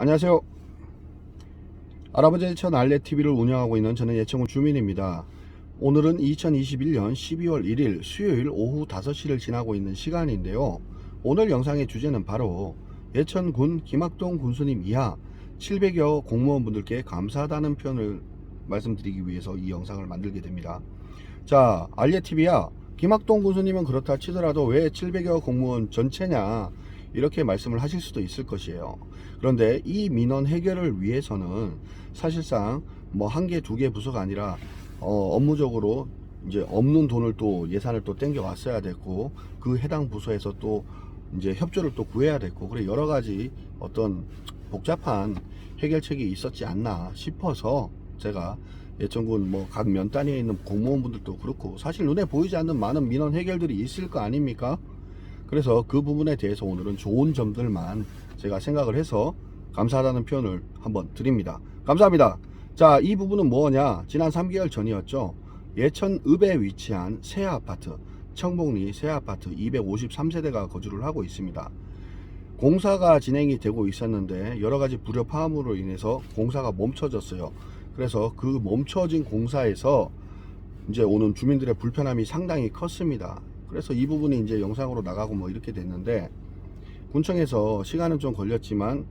안녕하세요. 할아버지 예천 알레TV를 운영하고 있는 저는 예천군 주민입니다. 오늘은 2021년 12월 1일 수요일 오후 5시를 지나고 있는 시간인데요. 오늘 영상의 주제는 바로 예천군 김학동 군수님 이하 700여 공무원분들께 감사하다는 표현을 말씀드리기 위해서 이 영상을 만들게 됩니다. 자, 알레TV야. 김학동 군수님은 그렇다 치더라도 왜 700여 공무원 전체냐 이렇게 말씀을 하실 수도 있을 것이에요. 그런데 이 민원 해결을 위해서는 사실상 뭐 한 개, 두 개 부서가 아니라 어, 업무적으로 이제 없는 돈을 또 예산을 또 땡겨 왔어야 됐고 그 해당 부서에서 또 이제 협조를 또 구해야 됐고 그래 여러 가지 어떤 복잡한 해결책이 있었지 않나 싶어서 제가 예천군 뭐 각 면 단위에 있는 공무원분들도 그렇고 사실 눈에 보이지 않는 많은 민원 해결들이 있을 거 아닙니까? 그래서 그 부분에 대해서 오늘은 좋은 점들만 제가 생각을 해서 감사하다는 표현을 한번 드립니다. 감사합니다. 자, 이 부분은 뭐냐? 지난 3개월 전이었죠. 예천읍에 위치한 새 아파트, 청봉리 새 아파트 253세대가 거주를 하고 있습니다. 공사가 진행이 되고 있었는데 여러 가지 불협화음으로 인해서 공사가 멈춰졌어요. 그래서 그 멈춰진 공사에서 이제 오는 주민들의 불편함이 상당히 컸습니다. 그래서 이 부분이 이제 영상으로 나가고 뭐 이렇게 됐는데 군청에서 시간은 좀 걸렸지만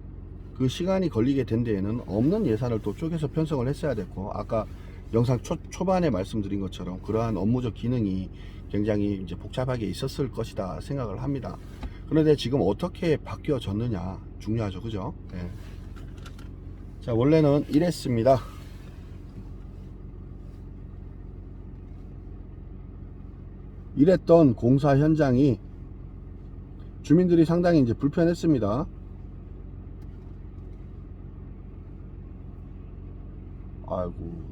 그 시간이 걸리게 된 데에는 없는 예산을 또 쪼개서 편성을 했어야 됐고 아까 영상 초, 초반에 말씀드린 것처럼 그러한 업무적 기능이 굉장히 이제 복잡하게 있었을 것이다 생각을 합니다. 그런데 지금 어떻게 바뀌어졌느냐 중요하죠, 그죠? 네. 자 원래는 이랬습니다. 이랬던 공사 현장이 주민들이 상당히 이제 불편했습니다. 아이고.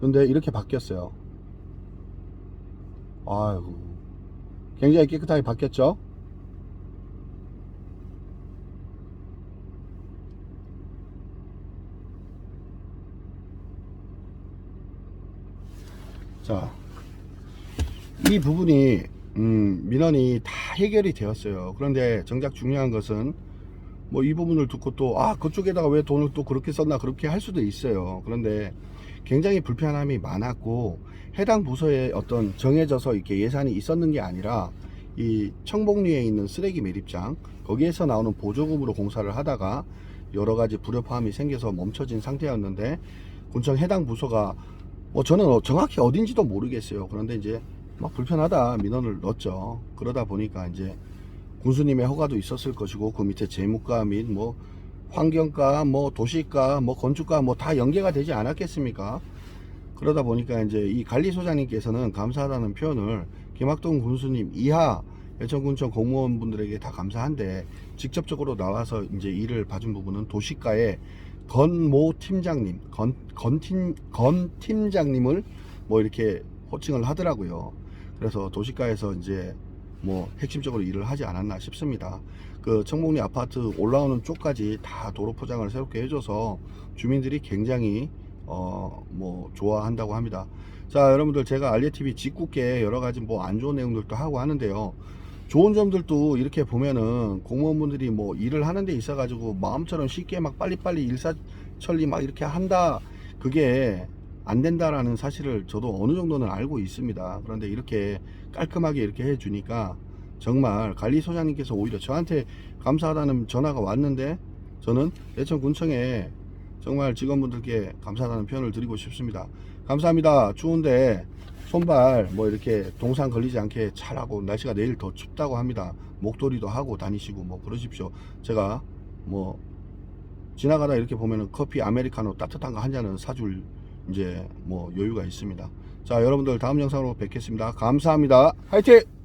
근데 이렇게 바뀌었어요. 아이고. 굉장히 깨끗하게 바뀌었죠? 자, 이 부분이 음, 민원이 다 해결이 되었어요. 그런데 정작 중요한 것은 뭐 이 부분을 듣고 또 아 그쪽에다가 왜 돈을 또 그렇게 썼나 그렇게 할 수도 있어요. 그런데 굉장히 불편함이 많았고 해당 부서에 어떤 정해져서 이렇게 예산이 있었는 게 아니라 이 청봉리에 있는 쓰레기 매립장 거기에서 나오는 보조금으로 공사를 하다가 여러 가지 불협화음이 생겨서 멈춰진 상태였는데 군청 해당 부서가 뭐 저는 어- 정확히 어딘지도 모르겠어요. 그런데 이제 막 불편하다 민원을 넣었죠. 그러다 보니까 이제 군수님의 허가도 있었을 것이고 그 밑에 재무과 및 뭐 환경과 뭐 도시과 뭐 건축과 뭐 다 연계가 되지 않았겠습니까? 그러다 보니까 이제 이 관리소장님께서는 감사하다는 표현을 김학동 군수님 이하 예천군청 공무원분들에게 다 감사한데 직접적으로 나와서 이제 일을 봐준 부분은 도시과의 건모 팀장님, 건, 건 팀, 건 팀장님을 뭐 이렇게 호칭을 하더라고요. 그래서 도시가에서 이제 뭐 핵심적으로 일을 하지 않았나 싶습니다. 그 청봉리 아파트 올라오는 쪽까지 다 도로 포장을 새롭게 해줘서 주민들이 굉장히 어 뭐 좋아한다고 합니다. 자 여러분들 제가 알리TV 직국계 여러 가지 뭐 안 좋은 내용들도 하고 하는데요. 좋은 점들도 이렇게 보면은 공무원분들이 뭐 일을 하는 데 있어 가지고 마음처럼 쉽게 막 빨리빨리 일사천리 막 이렇게 한다 그게 안 된다라는 사실을 저도 어느 정도는 알고 있습니다. 그런데 이렇게 깔끔하게 이렇게 해 주니까 정말 관리소장님께서 오히려 저한테 감사하다는 전화가 왔는데 저는 예천군청에 정말 직원분들께 감사하다는 표현을 드리고 싶습니다. 감사합니다. 추운데 손발 뭐 이렇게 동상 걸리지 않게 잘하고 날씨가 내일 더 춥다고 합니다. 목도리도 하고 다니시고 뭐 그러십시오. 제가 뭐 지나가다 이렇게 보면은 커피 아메리카노 따뜻한 거 한 잔은 사줄 이제 뭐 여유가 있습니다. 자 여러분들 다음 영상으로 뵙겠습니다. 감사합니다. 화이팅!